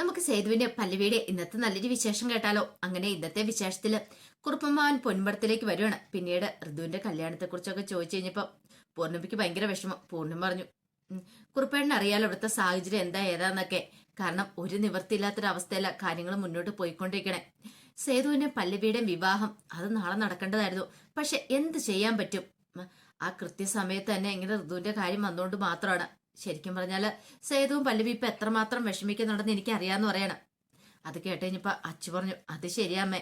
നമുക്ക് സേതുവിന്റെ പല്ലവിയുടെ ഇന്നത്തെ നല്ലൊരു വിശേഷം കേട്ടാലോ? അങ്ങനെ ഇന്നത്തെ വിശേഷത്തിൽ കുറുപ്പമ്മാവൻ പൊൻപടത്തിലേക്ക് വരുവാണ്. പിന്നീട് ഋതുവിന്റെ കല്യാണത്തെ കുറിച്ചൊക്കെ ചോദിച്ചു കഴിഞ്ഞപ്പോ പൂർണിമയ്ക്ക് ഭയങ്കര വിഷമം. പൂർണം പറഞ്ഞു "ഉം, കുറുപ്പേണ്ണ അറിയാലോ ഇവിടുത്തെ സാഹചര്യം എന്താ ഏതാന്നൊക്കെ. കാരണം ഒരു നിവൃത്തിയില്ലാത്തൊരവസ്ഥയില കാര്യങ്ങൾ മുന്നോട്ട് പോയിക്കൊണ്ടിരിക്കണേ. സേതുവിന്റെ പല്ലവിയുടെ വിവാഹം അത് നാളെ നടക്കേണ്ടതായിരുന്നു. പക്ഷെ എന്ത് ചെയ്യാൻ പറ്റും? ആ കൃത്യസമയത്ത് തന്നെ ഇങ്ങനെ ഋതുവിന്റെ കാര്യം വന്നുകൊണ്ട് മാത്രമാണ് ശരിക്കും പറഞ്ഞാൽ സേതുവും പല്ലവി ഇപ്പൊ എത്രമാത്രം വിഷമിക്കുന്നുണ്ടെന്ന് എനിക്ക് അറിയാന്ന് പറയണം. അത് കേട്ട് കഴിഞ്ഞപ്പോ അച്ചു പറഞ്ഞു അത് ശരിയാമ്മേ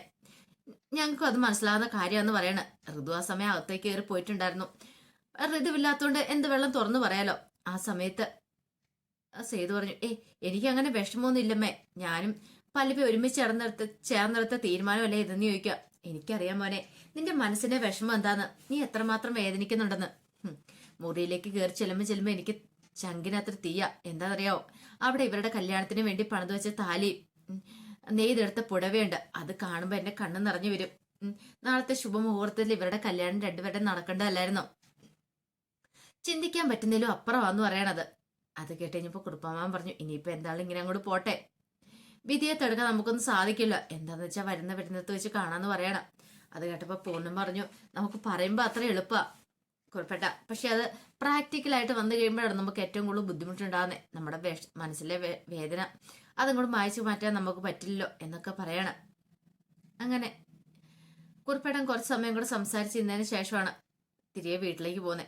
ഞങ്ങൾക്കും അത് മനസ്സിലാകുന്ന കാര്യമാണെന്ന് പറയണ. ഋതു ആ സമയം അകത്തേക്ക് കയറി പോയിട്ടുണ്ടായിരുന്നു. ഋതുവില്ലാത്തോണ്ട് എന്ത് വെള്ളം തുറന്നു പറയാലോ? ആ സമയത്ത് സേതു പറഞ്ഞു ഏ എനിക്ക് അങ്ങനെ വിഷമമൊന്നും ഇല്ലമ്മേ ഞാനും പല്ലവി ഒരുമിച്ച് ചേർന്നെടുത്ത് ചേർന്നെടുത്ത തീരുമാനമല്ലേ ഇതെന്ന് ചോദിക്കുക. എനിക്കറിയാം മോനെ നിന്റെ മനസ്സിന്റെ വിഷമം എന്താന്ന്? നീ എത്രമാത്രം വേദനിക്കുന്നുണ്ടെന്ന്. മുറിയിലേക്ക് കയറി ചെല്ലുമ്പോ ചെല്ലുമ്പോ എനിക്ക് ചങ്കിനത്ര തീയ. എന്താണെന്നറിയാവോ അവിടെ ഇവരുടെ കല്യാണത്തിന് വേണ്ടി പണിത് വെച്ച താലി നെയ്തെടുത്ത പുടവയുണ്ട്. അത് കാണുമ്പോ എന്റെ കണ്ണ് നിറഞ്ഞു വരും. നാളത്തെ ശുഭമുഹൂർത്തത്തിൽ ഇവരുടെ കല്യാണം രണ്ടുപേരുടെ നടക്കേണ്ടതല്ലായിരുന്നോ? ചിന്തിക്കാൻ പറ്റുന്നതിലും അപ്പുറമാന്ന് പറയണത്. അത് കേട്ടുകഴിഞ്ഞപ്പോ കുടുംബമാൻ പറഞ്ഞു ഇനിയിപ്പോ എന്തായാലും ഇങ്ങനെ അങ്ങോട്ട് പോട്ടെ. വിധിയെ തടുക്കാൻ നമുക്കൊന്നും സാധിക്കില്ല. എന്താന്ന് വെച്ചാൽ വരുന്ന വരുന്നത്ത് വെച്ച് കാണാന്ന് പറയണം. അത് കേട്ടപ്പോ പൂർണം പറഞ്ഞു. നമുക്ക് പറയുമ്പോ അത്ര എളുപ്പാ. കുഴപ്പമില്ല. പക്ഷെ അത് പ്രാക്ടിക്കലായിട്ട് വന്നു കഴിയുമ്പോഴാണ് നമുക്ക് ഏറ്റവും കൂടുതൽ ബുദ്ധിമുട്ടുണ്ടാകുന്നത് നമ്മുടെ മനസ്സിലെ വേദന അതങ്ങോട്ട് മായച്ചു മാറ്റാൻ നമുക്ക് പറ്റില്ലല്ലോ എന്നൊക്കെ പറയണം. അങ്ങനെ കുറിപ്പേട്ടൻ കുറച്ച് സമയം കൂടെ സംസാരിച്ചിരുന്നതിന് ശേഷമാണ് തിരികെ വീട്ടിലേക്ക് പോകുന്നത്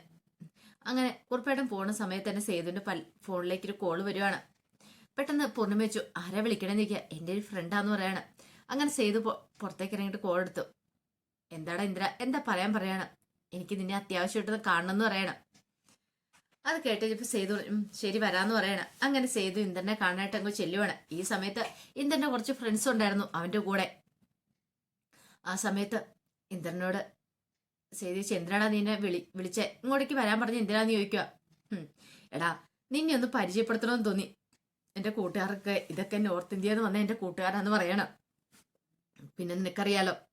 അങ്ങനെ കുറിപ്പേട്ടൻ പോകുന്ന സമയത്ത് തന്നെ സേതുവിന്റെ പൽ ഫോണിലേക്ക് ഒരു കോൾ വരുവാണ്. പെട്ടെന്ന് പൂർണിമ വെച്ചു. ആരാ വിളിക്കണമെന്ന് ചോദിക്കുക. എന്റെ ഒരു ഫ്രണ്ടാന്ന് പറയാണ്. അങ്ങനെ സേതു പുറത്തേക്ക് ഇറങ്ങിയിട്ട് കോൾ എടുത്തു. എന്താടാ ഇന്ദ്ര? എന്താ പറയാൻ പറയാണ്? എനിക്ക് നിന്നെ കാണണം എന്ന് പറയണം. അത് കേട്ടപ്പോ സേതു പറഞ്ഞു, "ഉം, ശരി വരാന്ന് പറയണം. അങ്ങനെ സേതു ഇന്ദ്രനെ കാണാനായിട്ട് അങ്ങ് ചെല്ലുവാണ്. ഈ സമയത്ത് ഇന്ദ്രനെ കുറച്ച് ഫ്രണ്ട്സ് ഉണ്ടായിരുന്നു അവന്റെ കൂടെ. ആ സമയത്ത് ഇന്ദ്രനോട് സേതു ചന്ദ്രനാ നിന്നെ വിളി വിളിച്ചേ. ഇങ്ങോട്ടേക്ക് വരാൻ പറഞ്ഞ എന്തിനാന്ന് ചോദിക്കുക എടാ നിന്നെ ഒന്ന് പരിചയപ്പെടുത്തണമെന്ന് തോന്നി. എന്റെ കൂട്ടുകാർക്ക് ഇതൊക്കെ നോർത്ത് ഇന്ത്യയിൽ നിന്ന് വന്ന എന്റെ കൂട്ടുകാരാന്ന് പറയണം. പിന്നെ നിനക്കറിയാലോ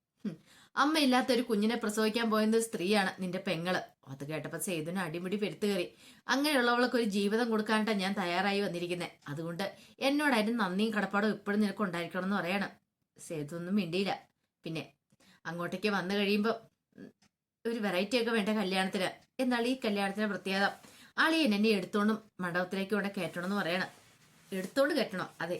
അമ്മയില്ലാത്ത ഒരു കുഞ്ഞിനെ പ്രസവിക്കാൻ പോയത് സ്ത്രീയാണ് നിന്റെ പെങ്ങൾ. അത് കേട്ടപ്പോ സേതുവിന് അടിമുടി പെരുത്തു കയറി അങ്ങനെയുള്ളവൾക്ക് ഒരു ജീവിതം കൊടുക്കാനായിട്ടാണ് ഞാൻ തയ്യാറായി വന്നിരിക്കുന്നത് അതുകൊണ്ട് എന്നോട് അതിന് നന്ദിയും കടപ്പാടും ഇപ്പോഴും നിനക്ക് ഉണ്ടായിരിക്കണം എന്ന് പറയണം. സേതു ഒന്നും മിണ്ടിയില്ല. പിന്നെ അങ്ങോട്ടേക്ക് വന്നു കഴിയുമ്പോൾ ഒരു വെറൈറ്റി ഒക്കെ വേണ്ട കല്യാണത്തിന്. എന്നാൽ ഈ കല്യാണത്തിന് പ്രത്യേകത അളിയൻ എന്നെ എടുത്തോണ്ടും മണ്ഡപത്തിലേക്ക് കൊണ്ട് കയറ്റണം എന്ന് പറയണം. എടുത്തോണ്ട് കെട്ടണം അതെ.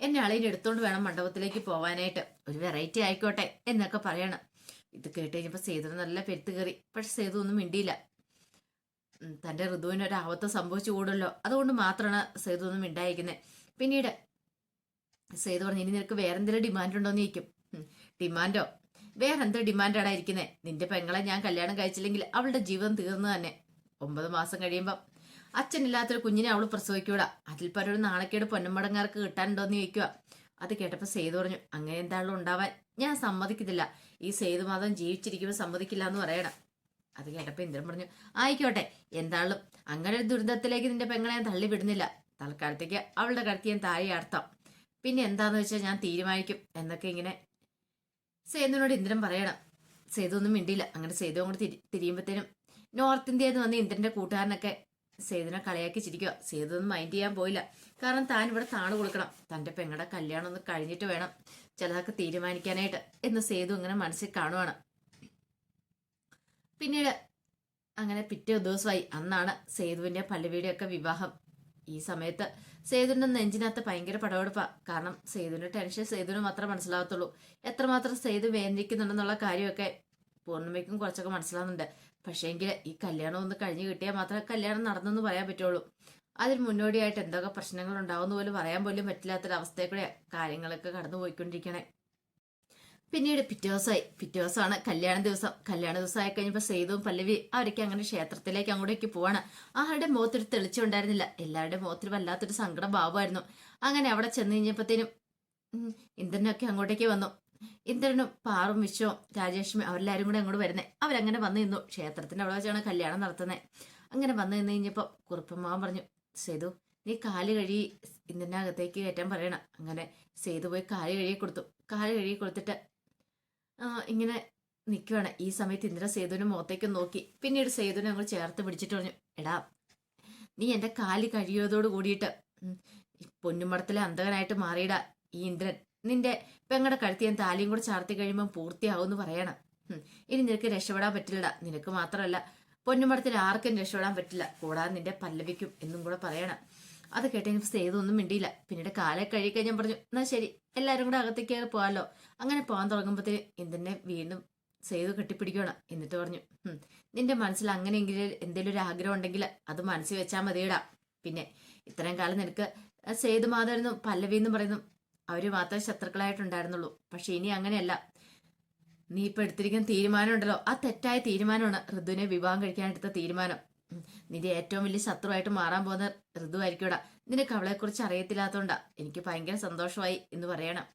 എന്നെ അളിയൻ എടുത്തോണ്ട് വേണം മണ്ഡപത്തിലേക്ക് പോവാനായിട്ട്. ഒരു വെറൈറ്റി ആയിക്കോട്ടെ എന്നൊക്കെ പറയണം. ഇത് കേട്ട് കഴിഞ്ഞപ്പോൾ സേതു നല്ല പെരുത്ത് കയറി. പക്ഷെ സേതു ഒന്നും മിണ്ടിയില്ല. തന്റെ ഋതുവിന് ഒരു ആപത്ത് സംഭവിച്ചു കൂടുമല്ലോ. അതുകൊണ്ട് മാത്രമാണ് സേതു ഒന്നും മിണ്ടായിരിക്കുന്നത് പിന്നീട് സേതു പറഞ്ഞു ഇനി നിനക്ക് വേറെന്തെങ്കിലും ഡിമാൻഡ് ഉണ്ടോന്ന് ചോദിക്കും. ഡിമാൻഡോ വേറെന്ത് ഡിമാൻഡാണ് ഇരിക്കുന്നത് നിന്റെ പെങ്ങളെ ഞാൻ കല്യാണം കഴിച്ചില്ലെങ്കിൽ അവളുടെ ജീവിതം തീർന്നു തന്നെ. ഒമ്പത് മാസം കഴിയുമ്പം അച്ഛനില്ലാത്തൊരു കുഞ്ഞിനെ അവൾ പ്രസവിക്കൂടാ. അതിൽ പലരും നാണക്കേട് കിട്ടാനുണ്ടോ എന്ന് ചോദിക്കുക അത് കേട്ടപ്പോൾ സേതു പറഞ്ഞു അങ്ങനെ എന്താളും ഉണ്ടാവാൻ? ഞാൻ സമ്മതിക്കത്തില്ല. ഈ സേതു ജീവിച്ചിരിക്കുമ്പോൾ സമ്മതിക്കില്ല എന്ന് പറയണം. അത് കേട്ടപ്പോ ഇന്ദ്രൻ പറഞ്ഞു ആയിക്കോട്ടെ എന്താളും അങ്ങനെ ഒരു ദുരിതത്തിലേക്ക് നിന്റെ പെങ്ങളെ ഞാൻ തള്ളിവിടുന്നില്ല. തൽക്കാലത്തേക്ക് അവളുടെ കടത്തി ഞാൻ താഴെ അർത്ഥം പിന്നെ എന്താന്ന് വെച്ചാൽ ഞാൻ തീരുമാനിക്കും എന്നൊക്കെ ഇങ്ങനെ സേതുവിനോട് ഇന്ദ്രൻ പറയണം. സേതു ഒന്നും മിണ്ടിയില്ല. അങ്ങനെ സേതു അങ്ങോട്ട് തിരി തിരിയുമ്പോഴത്തേനും നോർത്ത് ഇന്ത്യയിൽ നിന്ന് വന്ന ഇന്ദ്രന്റെ കൂട്ടുകാരനൊക്കെ സേതുവിനെ കളയാക്കി ചിരിക്കുക. സേതുവൊന്നും മൈൻഡ് ചെയ്യാൻ പോയില്ല. കാരണം താൻ ഇവിടെ താണു കൊടുക്കണം. തന്റെ പെങ്ങളുടെ കല്യാണം ഒന്ന് കഴിഞ്ഞിട്ട് വേണം ചിലതൊക്കെ തീരുമാനിക്കാനായിട്ട് എന്ന് സേതു അങ്ങനെ മനസ്സിൽ കാണുവാണ്. പിന്നീട് അങ്ങനെ പിറ്റേ ദിവസമായി. അന്നാണ് സേതുവിന്റെ പല്ലവിയുടെ വിവാഹം. ഈ സമയത്ത് സേതുവിന്റെ നെഞ്ചിനകത്ത് ഭയങ്കര പടവെടുപ്പാ കാരണം സേതുവിന്റെ ടെൻഷൻ സേതുവിന് മാത്രമേ മനസ്സിലാകത്തുള്ളൂ എത്രമാത്രം സേതു വേദനിക്കുന്നുണ്ടെന്നുള്ള കാര്യമൊക്കെ പൂർണിമയ്ക്കും കുറച്ചൊക്കെ മനസ്സിലാവുന്നുണ്ട്. പക്ഷേങ്കിൽ ഈ കല്യാണം ഒന്ന് കഴിഞ്ഞ് കിട്ടിയാൽ മാത്രമേ കല്യാണം നടന്നെന്ന് പറയാൻ പറ്റുള്ളൂ. അതിന് മുന്നോടിയായിട്ട് എന്തൊക്കെ പ്രശ്നങ്ങൾ ഉണ്ടാവുന്ന പോലും പറയാൻ പോലും പറ്റില്ലാത്തൊരവസ്ഥയിൽ കൂടെ കാര്യങ്ങളൊക്കെ കടന്നു പോയിക്കൊണ്ടിരിക്കണേ പിന്നീട് പിറ്റേ ദിവസമായി പിറ്റേ ദിവസമാണ് കല്യാണ ദിവസം. കല്യാണ ദിവസം കഴിഞ്ഞപ്പോൾ സേതുവും പല്ലവി അവരൊക്കെ അങ്ങനെ ക്ഷേത്രത്തിലേക്ക് അങ്ങോട്ടേക്ക് പോവാണ്. ആരുടെ മുഖത്തൊരു തെളിച്ചുണ്ടായിരുന്നില്ല എല്ലാവരുടെ മുഖത്തിൽ വല്ലാത്തൊരു സങ്കട ഭാവമായിരുന്നു. അങ്ങനെ അവിടെ ചെന്ന് കഴിഞ്ഞപ്പോഴത്തേനും ഇന്ദ്രനൊക്കെ അങ്ങോട്ടേക്ക് വന്നു. ഇന്ദ്രനും പാറും വിശ്വവും രാജേഷും അവരെല്ലാവരും കൂടെ അങ്ങോട്ട് വരുന്നേ. അവരങ്ങനെ വന്നു നിന്നു. ക്ഷേത്രത്തിന്റെ അവിടെ വെച്ചാണ് കല്യാണം നടത്തുന്നത് അങ്ങനെ വന്നു നിന്ന് കഴിഞ്ഞപ്പോൾ കുറുപ്പമ്മാവൻ പറഞ്ഞു സേതു നീ കാൽ കഴുകി ഇന്ദ്രനകത്തേക്ക് കയറ്റാൻ പറയണം. അങ്ങനെ സേതു പോയി കാൽ കഴുകി കൊടുത്തു. കാൽ കഴുകി കൊടുത്തിട്ട് ഇങ്ങനെ നിൽക്കുവാണ് ഈ സമയത്ത് ഇന്ദ്ര സേതുവിന് മുഖത്തേക്ക് നോക്കി. പിന്നീട് സേതുവിനെ അങ്ങോട്ട് ചേർത്ത് പിടിച്ചിട്ട് പറഞ്ഞു എടാ നീ എന്റെ കാൽ കഴിയുന്നതോട് കൂടിയിട്ട് പൊന്നുമടത്തിലെ അന്തകനായിട്ട് മാറിയിടാ ഈ ഇന്ദ്രൻ. നിന്റെ പെങ്ങടെ കഴുത്തി ഞാൻ താലിയും കൂടെ ചാർത്തി കഴിയുമ്പോൾ പൂർത്തിയാവും എന്ന് പറയണം ഇനി നിനക്ക് രക്ഷപ്പെടാൻ പറ്റില്ലടാ. നിനക്ക് മാത്രമല്ല പൊന്നുമടത്തിൽ ആർക്കും രക്ഷപ്പെടാൻ പറ്റില്ല. കൂടാതെ നിന്റെ പല്ലവിക്കും എന്നും കൂടെ പറയണം. അത് കേട്ടപ്പോൾ സേതൊന്നും മിണ്ടിയില്ല. പിന്നീട് കാലെ കഴിക്കാൻ ഞാൻ പറഞ്ഞു എന്നാ ശരി എല്ലാവരും കൂടെ അകത്തേക്ക് കയറി പോകാമല്ലോ അങ്ങനെ പോകാൻ തുടങ്ങുമ്പോഴത്തേന് എന്തിനെ വീണ്ടും സേതു കെട്ടിപ്പിടിക്കണം എന്നിട്ട് പറഞ്ഞു നിന്റെ മനസ്സിൽ അങ്ങനെയെങ്കിലും എന്തെങ്കിലും ഒരു ആഗ്രഹം ഉണ്ടെങ്കിൽ അത് മനസ്സിൽ വെച്ചാൽ മതിയിടാം. പിന്നെ ഇത്രയും കാലം നിനക്ക് സേതു മാതാവെന്നും പല്ലവി എന്നും പറയുന്നു അവർ മാത്രമേ ശത്രുക്കളായിട്ടുണ്ടായിരുന്നുള്ളൂ. പക്ഷെ ഇനി അങ്ങനെയല്ല. നീ ഇപ്പൊ എടുത്തിരിക്കുന്ന തീരുമാനം ഉണ്ടല്ലോ ആ തെറ്റായ തീരുമാനമാണ് ഋതുവിനെ വിവാഹം കഴിക്കാൻ എടുത്ത തീരുമാനം. നിന്റെ ഏറ്റവും വലിയ ശത്രുവായിട്ട് മാറാൻ പോകുന്ന ഋതു ആയിരിക്കൂടാ നിനക്ക് അവളെ കുറിച്ച് അറിയത്തില്ലാത്തോണ്ടാ. എനിക്ക് ഭയങ്കര സന്തോഷമായി എന്ന് പറയണം.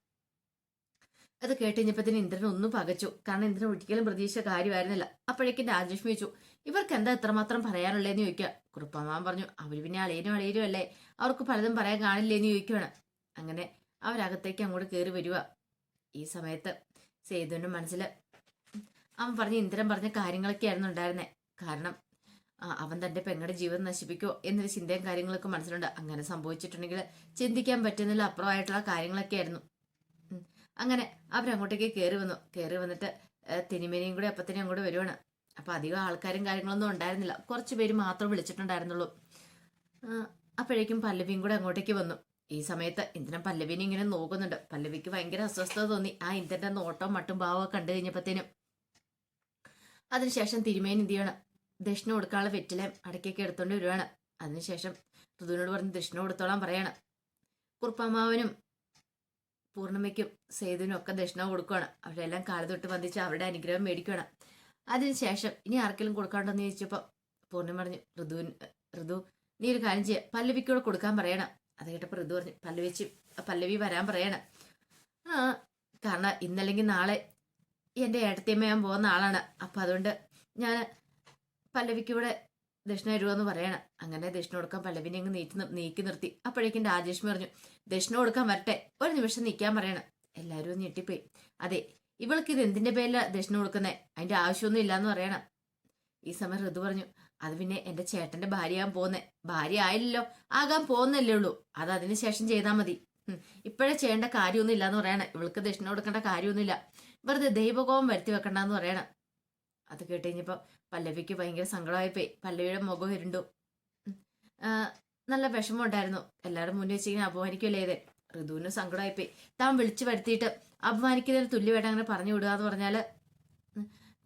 അത് കേട്ടുകഴിഞ്ഞപ്പത്തിന് ഇന്ദ്രൻ ഒന്നും പകച്ചു. കാരണം ഇന്ദ്രൻ ഒരിക്കലും പ്രതീക്ഷ കാര്യമായിരുന്നില്ല. അപ്പോഴേക്കും രാജലക്ഷ്മി ചോദിച്ചു ഇവർക്ക് എന്താ ഇത്രമാത്രം പറയാനുള്ളതെന്ന് ചോദിക്കുക കുറുപ്പമാൻ പറഞ്ഞു അവർ പിന്നെ അളിയനും അളിയനും അല്ലേ? അവർക്ക് പലതും പറയാൻ കാണില്ലേന്ന് ചോദിക്കുവാണ്. അങ്ങനെ അവരകത്തേക്ക് അങ്ങോട്ട് കയറി വരിക ഈ സമയത്ത് സേതുവിന്റെ മനസ്സിൽ അവൻ പറഞ്ഞ ഇന്ദ്രൻ പറഞ്ഞ കാര്യങ്ങളൊക്കെ ആയിരുന്നു ഉണ്ടായിരുന്നേ. കാരണം അവൻ തന്റെ പെങ്ങളുടെ ജീവിതം നശിപ്പിക്കുമോ എന്നൊരു ചിന്തയും കാര്യങ്ങളൊക്കെ മനസ്സിലുണ്ട്. അങ്ങനെ സംഭവിച്ചിട്ടുണ്ടെങ്കിൽ ചിന്തിക്കാൻ പറ്റുന്നില്ല അപ്പുറമായിട്ടുള്ള കാര്യങ്ങളൊക്കെ ആയിരുന്നു അങ്ങനെ അവരങ്ങോട്ടേക്ക് കയറി വന്നു. കയറി വന്നിട്ട് ഏ, തിരുമേനിയും കൂടെ അപ്പത്തിനും അങ്ങോട്ട് വരുവാണ്. അപ്പൊ അധികം ആൾക്കാരും കാര്യങ്ങളൊന്നും ഉണ്ടായിരുന്നില്ല. കുറച്ച് പേര് മാത്രം വിളിച്ചിട്ടുണ്ടായിരുന്നുള്ളൂ. അപ്പോഴേക്കും പല്ലവിയും കൂടെ അങ്ങോട്ടേക്ക് വന്നു. ഈ സമയത്ത് ഇന്ദ്രൻ പല്ലവിനെ ഇങ്ങനെ നോക്കുന്നുണ്ട്. പല്ലവിക്ക് ഭയങ്കര അസ്വസ്ഥത തോന്നി. ആ ഇന്ദ്രന്റെ നോട്ടം മട്ടും ഭാവമൊക്കെ കണ്ടു കഴിഞ്ഞപ്പത്തേനും അതിനുശേഷം തിരുമേൻ എന്ത് ചെയ്യണം? ദക്ഷിണ കൊടുക്കാനുള്ള വെറ്റിലെ അടക്കൊക്കെ എടുത്തോണ്ട് വരുവാണ്. അതിനുശേഷം ഋതുവിനോട് പറഞ്ഞ് ദക്ഷിണ കൊടുത്തോളാൻ പറയാണ്. കുറുപ്പമാവനും പൂർണിമയ്ക്കും സേതുവിനും ഒക്കെ ദക്ഷിണ കൊടുക്കുകയാണ് അവരെല്ലാം കാൽ തൊട്ട് വന്ദിച്ച് അവരുടെ അനുഗ്രഹം മേടിക്കുകയാണ് അതിനുശേഷം ഇനി ആർക്കെങ്കിലും കൊടുക്കാണ്ടെന്ന് ചോദിച്ചപ്പോൾ പൂർണിമ പറഞ്ഞു ഋതുവിന് ഋതു നീ ഒരു കാര്യം ചെയ്യുക പല്ലവിക്കോട് കൊടുക്കാൻ പറയണം. അത് കേട്ടപ്പോൾ ഋതു പറഞ്ഞു പല്ലവിച്ച് പല്ലവി വരാൻ പറയണം. ആ കാരണം ഇന്നല്ലെങ്കിൽ നാളെ എന്റെ ഏട്ടത്തിയമ്മ ഞാൻ പോകുന്ന ആളാണ്. അപ്പം അതുകൊണ്ട് ഞാൻ പല്ലവിക്ക് ഇവിടെ ദക്ഷിണ തരുമെന്ന് പറയണം. അങ്ങനെ ദക്ഷിണ കൊടുക്കാൻ പല്ലവിനെ അങ്ങ് നീക്കി നീക്കി നിർത്തി. അപ്പോഴേക്കും രാജേഷ്മി പറഞ്ഞു ദക്ഷിണ കൊടുക്കാൻ വരട്ടെ ഒരു നിമിഷം നിൽക്കാൻ പറയണം. എല്ലാവരും ഒന്ന് ഞെട്ടിപ്പോയി. അതെ ഇവൾക്ക് ഇത് എന്തിന്റെ പേരിലാണ് ദക്ഷിണ കൊടുക്കുന്നത് അതിന്റെ ആവശ്യമൊന്നും ഇല്ലാന്ന് പറയണം. ഈ സമയം ഋതു പറഞ്ഞു അത് പിന്നെ എന്റെ ചേട്ടന്റെ ഭാര്യയാകാൻ പോന്നെ ഭാര്യ ആയില്ലല്ലോ. ആകാൻ പോകുന്നല്ലേ ഉള്ളൂ. അത് അതിനുശേഷം ചെയ്താൽ മതി. ഇപ്പോഴേ ചെയ്യേണ്ട കാര്യമൊന്നും ഇല്ലാന്ന് പറയണേ. ഇവൾക്ക് ദക്ഷിണ കൊടുക്കേണ്ട കാര്യമൊന്നുമില്ല വെറുതെ ദൈവകോപം വരുത്തി വെക്കണ്ടെന്ന് പറയണം. അത് കേട്ട് കഴിഞ്ഞപ്പോ പല്ലവിക്ക് ഭയങ്കര സങ്കടമായി പോയി പല്ലവിയുടെ മുഖം ഇരുണ്ടു. നല്ല വിഷമം ഉണ്ടായിരുന്നു. എല്ലാവരും മുന്നേ വെച്ച് ഇങ്ങനെ അപമാനിക്കുമല്ലേ ഇത് ഋതുവിന് സങ്കടമായി പോയി താൻ വിളിച്ചു വരുത്തിയിട്ട് അപമാനിക്കുന്നതിന് തുല്യമായിട്ട് അങ്ങനെ പറഞ്ഞു വിടുക എന്ന് പറഞ്ഞാൽ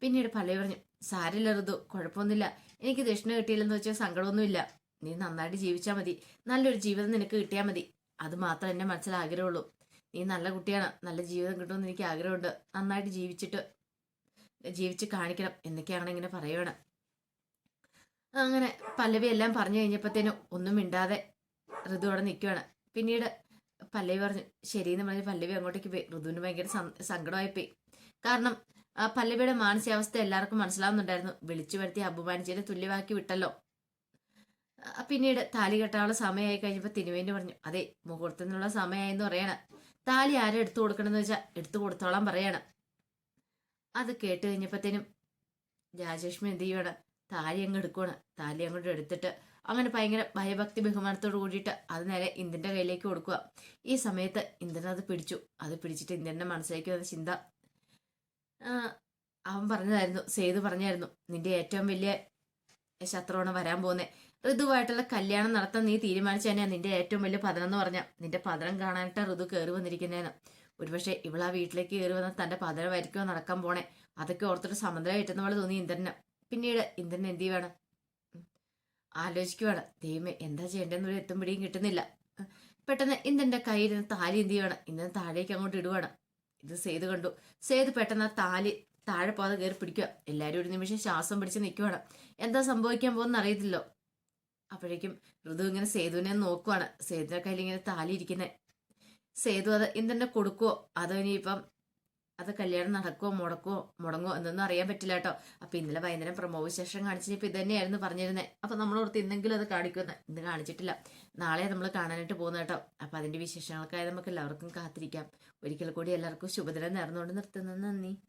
പിന്നീട് പല്ലവി പറഞ്ഞു സാരില്ല ഋതു കുഴപ്പമൊന്നുമില്ല. എനിക്ക് ദക്ഷിണ കിട്ടിയില്ലെന്ന് വെച്ചാൽ സങ്കടമൊന്നുമില്ല. നീ നന്നായിട്ട് ജീവിച്ചാൽ മതി. നല്ലൊരു ജീവിതം നിനക്ക് കിട്ടിയാൽ മതി. അത് മാത്രം എന്നെ മനസ്സിൽ ആഗ്രഹമുള്ളൂ നീ നല്ല കുട്ടിയാണ്. നല്ല ജീവിതം കിട്ടുമെന്ന് എനിക്ക് ആഗ്രഹമുണ്ട്. നന്നായിട്ട് ജീവിച്ചിട്ട് ജീവിച്ച് കാണിക്കണം. എന്നൊക്കെയാണ് ഇങ്ങനെ പറയുവാണ്. അങ്ങനെ പല്ലവി എല്ലാം പറഞ്ഞു കഴിഞ്ഞപ്പോഴത്തേനും ഒന്നും മിണ്ടാതെ ഋതു അവിടെ നിൽക്കുകയാണ് പിന്നീട് പല്ലവി പറഞ്ഞു ശരിയെന്ന് പറഞ്ഞ് പല്ലവി അങ്ങോട്ടേക്ക് പോയി. ഋതുവിന് ഭയങ്കര സങ്കടമായിപ്പോയി. സങ്കടമായി പോയി കാരണം പല്ലവിയുടെ മാനസികാവസ്ഥ എല്ലാവർക്കും മനസ്സിലാവുന്നുണ്ടായിരുന്നു. വിളിച്ചു വരുത്തി അപമാനിച്ചതിന് തുല്യമാക്കി വിട്ടല്ലോ. പിന്നീട് താലി കെട്ടാനുള്ള സമയമായി കഴിഞ്ഞപ്പോൾ തിരുവേണ്ടി പറഞ്ഞു അതെ മുഹൂർത്തത്തിനുള്ള സമയമായെന്ന് പറയണ. താലി ആരും എടുത്തു കൊടുക്കണമെന്ന് വെച്ചാൽ എടുത്തു കൊടുത്തോളാം പറയണം. അത് കേട്ട് കഴിഞ്ഞപ്പോഴത്തേനും രാജലക്ഷ്മി എന്ത് ചെയ്യണം താലി അങ്ങ് എടുക്കുവാണ്. താലി അങ്ങോട്ട് എടുത്തിട്ട് അങ്ങനെ ഭയങ്കര ഭയഭക്തി ബഹുമാനത്തോട് കൂടിയിട്ട് അത് നേരെ ഇന്ദ്രന്റെ കയ്യിലേക്ക് കൊടുക്കുക ഈ സമയത്ത് ഇന്ദ്രൻ അത് പിടിച്ചു. അത് പിടിച്ചിട്ട് ഇന്ദ്രന്റെ മനസ്സിലേക്ക് വന്ന ചിന്ത അവൻ പറഞ്ഞതായിരുന്നു സേതു പറഞ്ഞായിരുന്നു നിന്റെ ഏറ്റവും വലിയ ശത്രുവാണ് വരാൻ പോകുന്നത് ഋതുവായിട്ടുള്ള കല്യാണം നടത്താൻ നീ തീരുമാനിച്ചു തന്നെയാണ് നിന്റെ ഏറ്റവും വലിയ പതനം എന്ന് പറഞ്ഞ. നിന്റെ പതനം കാണാനായിട്ട് ഋതു കയറി വന്നിരിക്കുന്നതെന്ന് ഒരുപക്ഷെ ഇവൾ ആ വീട്ടിലേക്ക് കയറി വന്ന തന്റെ പതനമായിരിക്കുമോ നടക്കാൻ പോണേ. അതൊക്കെ ഓർത്തിട്ട് സമുദ്രമായിട്ടെന്ന പോലെ തോന്നി ഇന്ദ്രന്. പിന്നീട് ഇന്ദ്രൻ എന്ത് ചെയ്യുവാണ്. ആലോചിക്കുവാണ്. ദൈവമേ എന്താ ചെയ്യേണ്ടതെന്നൊരു എത്തും പിടിയും കിട്ടുന്നില്ല. പെട്ടെന്ന് ഇന്ദ്രന്റെ കയ്യിൽ താലി എന്ത് ചെയ്യുവാണ്? ഇന്ദ്രൻ താഴേക്ക് അങ്ങോട്ട് ഇടുവാണ്. ഇത് സേതു കണ്ടു. സേതു പെട്ടെന്ന് ആ താലി താഴെ പോകാതെ കയറി പിടിക്കുക. എല്ലാവരും ഒരു നിമിഷം ശ്വാസം പിടിച്ച് നിൽക്കുവാണ്. എന്താ സംഭവിക്കാൻ പോകുന്ന അറിയത്തില്ലോ. അപ്പോഴേക്കും ഋതു ഇങ്ങനെ സേതുവിനെ നോക്കുവാണ്. സേതുവിന്റെ കയ്യിൽ ഇങ്ങനെ താലി ഇരിക്കുന്നത് സേതു അത് ഇന്ദ്രനെ കൊടുക്കുവോ? അതോ ഇനിയിപ്പം അത് കല്യാണം നടക്കോ മുടക്കോ മുടങ്ങോ എന്നൊന്നും അറിയാൻ പറ്റില്ല കേട്ടോ. അപ്പൊ ഇന്നലെ വൈകുന്നേരം പ്രമോ വിശേഷം കാണിച്ചിട്ട് ഇത് തന്നെയായിരുന്നു പറഞ്ഞിരുന്നത് അപ്പൊ നമ്മൾ ഓർത്ത് ഇന്നെങ്കിലും അത് കാണിക്കുന്നത് ഇന്ന് കാണിച്ചിട്ടില്ല. നാളെ നമ്മൾ കാണാനായിട്ട് പോകുന്നത് കേട്ടോ. അപ്പൊ അതിന്റെ വിശേഷങ്ങൾക്കായി നമുക്ക് എല്ലാവർക്കും കാത്തിരിക്കാം. ഒരിക്കൽ കൂടി എല്ലാവർക്കും ശുഭദിനം നേർന്നുകൊണ്ട് നിർത്തുന്നു. നന്ദി.